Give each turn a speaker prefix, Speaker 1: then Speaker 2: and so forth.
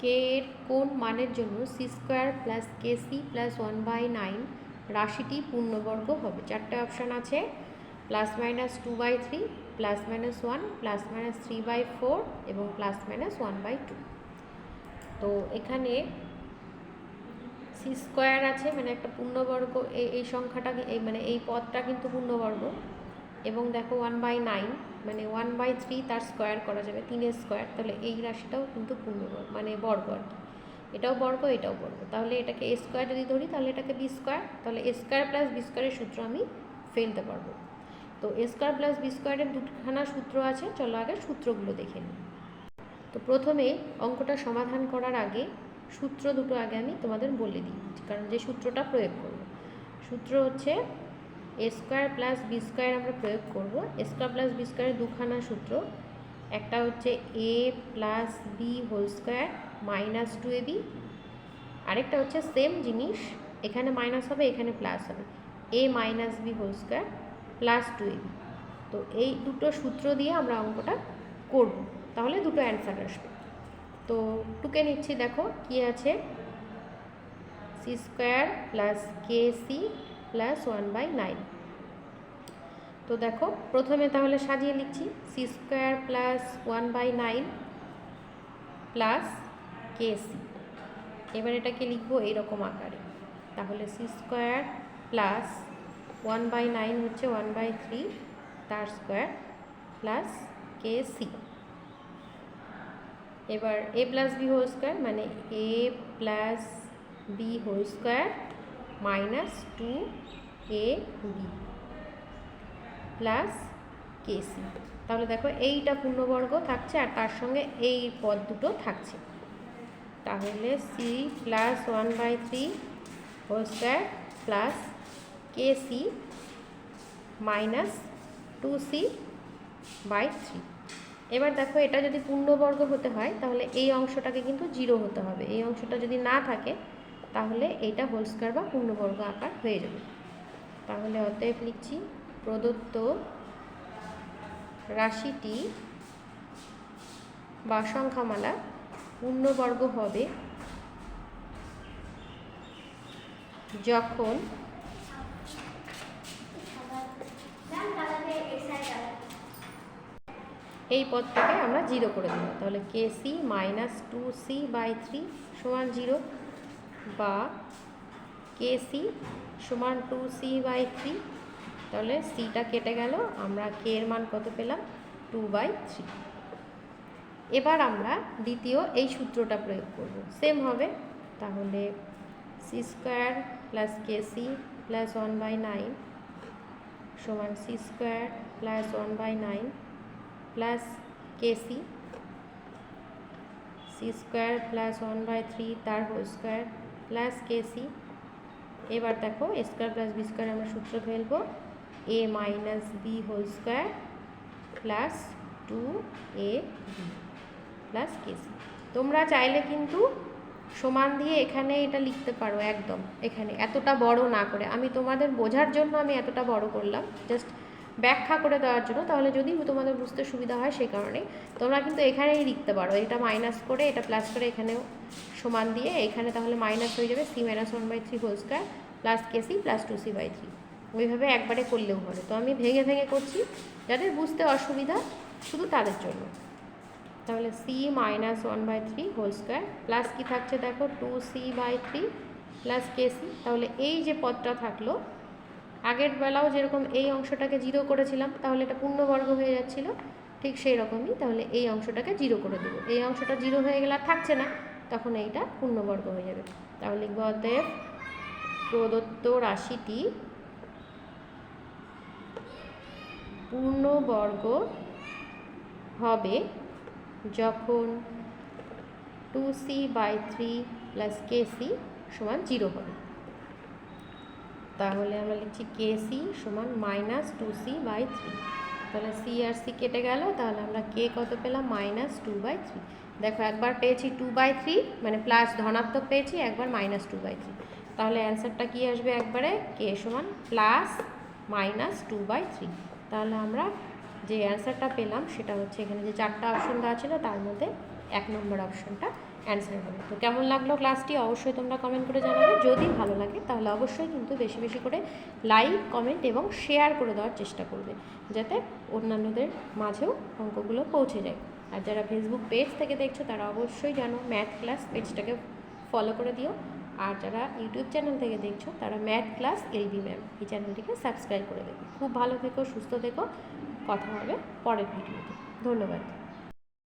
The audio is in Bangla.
Speaker 1: কে এর কোন মানের জন্য C square plus K C plus one by nine রাশিটি পূর্ণবর্গ হবে? চারটে অপশান আছে plus minus two by three plus minus one plus minus three by four এবং plus minus one by two তো এখানে সি স্কোয়ার আছে মানে একটা পূর্ণবর্গ এই সংখ্যাটা এই মানে এই পদটা কিন্তু পূর্ণবর্গ। এবং দেখো ওয়ান বাই নাইন মানে ওয়ান বাই থ্রি তার স্কোয়ার করা যাবে, তিনের স্কোয়ার তাহলে এই রাশিটাও কিন্তু পূর্ণবর্গ মানে বর্গ আর কি। এটাও বর্গ এটাও বর্গ। তাহলে এটাকে এ স্কোয়ার যদি ধরি, তাহলে এটাকে বি স্কোয়ার তাহলে এ স্কোয়ার প্লাস বি স্কোয়ারের সূত্র আমি ফেলতে পারব। তো এ স্কোয়ার প্লাস বি স্কোয়ারের দুখানা সূত্র আছে, চলো আগে সূত্রগুলো দেখে নিই। তো প্রথমে অঙ্কটা সমাধান করার আগে সূত্র দুটো আগে আমি তোমাদের বলে দিই, কারণ যে সূত্রটা প্রয়োগ করব। সূত্র হচ্ছে স্কোয়ার প্লাস বি স্কোয়ার আমরা প্রয়োগ করব। স্কোয়ার প্লাস বি স্কোয়ারের দুখানা সূত্র, একটা হচ্ছে A plus B whole square minus two A B, আরেকটা হচ্ছে সেম জিনিস, এখানে মাইনাস হবে, এখানে প্লাস হবে। A minus B whole square plus two A B. তো এই দুটো সূত্র দিয়ে আমরা অঙ্কটা করব। তাহলে দুটো অ্যান্সার আসবে। তো টুকে নিচ্ছি, দেখো কি আছে? C square plus K C plus one by nine. তো দেখো, প্রথমে তাহলে সাজিয়ে লিখছি, C square plus one by nine plus K C. এবার এটাকে লিখব এইরকম আকারে। তাহলে C square plus one by nine হচ্ছে ওয়ান বাই থ্রি, তার স্কোয়ার প্লাস কে সি। এবার A plus B whole square মানে A plus B whole square minus two A B plus K C তাহলে দেখো এইটা পূর্ণবর্গ থাকছে আর তার সঙ্গে এই পদ দুটো থাকছে। তাহলে C plus one by three whole square plus K C minus two C by three. এবার দেখো এটা যদি পূর্ণবর্গ হতে হয়, তাহলে এই অংশটাকে কিন্তু জিরো হতে হবে। এই অংশটা যদি না থাকে তাহলে এটা হোল স্কোয়ার বা পূর্ণবর্গ আকার হয়ে যাবে। তাহলে অতএব লিখছি, প্রদত্ত রাশিটি বা সংখ্যামালা পূর্ণবর্গ হবে যখন এই পদটাকে আমরা জিরো করে দেবো। তাহলে K C minus two C by three সমান জিরো বা কে সি সমান টু সি বাই থ্রি তাহলে সিটা কেটে গেল, আমরা কে এর মান কত পেলাম? টু বাই থ্রি এবার আমরা দ্বিতীয় এই সূত্রটা প্রয়োগ করব। সেম হবে। তাহলে C square plus K C plus one by nine সমান C square plus one by nine plus K C C square plus one by three তার whole square plus K C. এবার দেখো, স্কোয়ার প্লাস বি স্কোয়ার আমরা সূত্র ফেলব। A minus B whole square plus two A B plus K C. তোমরা চাইলে কিন্তু সমান দিয়ে এখানে এটা লিখতে পারো, একদম এখানে। এতটা বড় না করে। আমি তোমাদের বোঝার জন্য আমি এতটা বড় করলাম। জাস্ট ব্যাখ্যা করে দেওয়ার জন্য। তাহলে যদি তোমাদের বুঝতে সুবিধা হয় সেই কারণে তোমরা কিন্তু এখানেই লিখতে পারো। এটা মাইনাস করে, এটা প্লাস করে এখানেও সমান দিয়ে এখানে তাহলে মাইনাস হয়ে যাবে C minus one by three whole square plus K C plus two C by three ওইভাবে একবারে করলেও হবে। তো আমি ভেঙে ভেঙে করছি যাদের বুঝতে অসুবিধা শুধু তাদের জন্য। তাহলে C minus one by three whole square plus কী থাকছে দেখো? Two C by three plus K C তাহলে এই যে পদটা থাকল, আগের বেলাও যেরকম এই অংশটাকে জিরো করেছিলাম, তাহলে এটা পূর্ণবর্গ হয়ে যাচ্ছিল। ঠিক সেই রকমই তাহলে এই অংশটাকে জিরো করে দেবো। এই অংশটা জিরো হয়ে গেলে আর থাকছে না। তখন এইটা পূর্ণবর্গ হয়ে যাবে। তাহলে লিখব অতএব প্রদত্ত রাশিটি পূর্ণবর্গ হবে যখন two C by three plus K C সমান জিরো হবে। তাহলে আমরা লিখছি কে সি সমান minus two C by three তাহলে সি আর সি কেটে গেল, তাহলে আমরা কে কত পেলাম? মাইনাস টু বাই থ্রি দেখো, একবার পেয়েছি টু বাই থ্রি মানে প্লাস ধনাত্মক পেয়েছি, একবার মাইনাস টু বাই থ্রি তাহলে অ্যান্সারটা কী আসবে একবারে? কে সমান plus minus two by three তাহলে আমরা যে অ্যান্সারটা পেলাম, সেটা হচ্ছে এখানে যে চারটা অপশন দেওয়া ছিল, তার মধ্যে এক নম্বর অপশনটা অ্যান্সার হবে। তো কেমন লাগল ক্লাসটি অবশ্যই তোমরা কমেন্ট করে জানাবে। যদি ভালো লাগে, তাহলে অবশ্যই কিন্তু বেশি বেশি করে লাইক কমেন্ট এবং শেয়ার করে দেওয়ার চেষ্টা করবে, যাতে অন্যান্যদের মাঝেও অঙ্কগুলো পৌঁছে যায়। আর যারা ফেসবুক পেজ থেকে দেখছ, তারা অবশ্যই জানো ম্যাথ ক্লাস পেজটাকে ফলো করে দিও। আর যারা ইউটিউব চ্যানেল থেকে দেখছ, তারা ম্যাথ ক্লাস এলবি ম্যাম এই চ্যানেলটিকে সাবস্ক্রাইব করে দেবে খুব ভালো থেকো, সুস্থ থেকো। কথা হবে পরের ভিডিওতে ধন্যবাদ।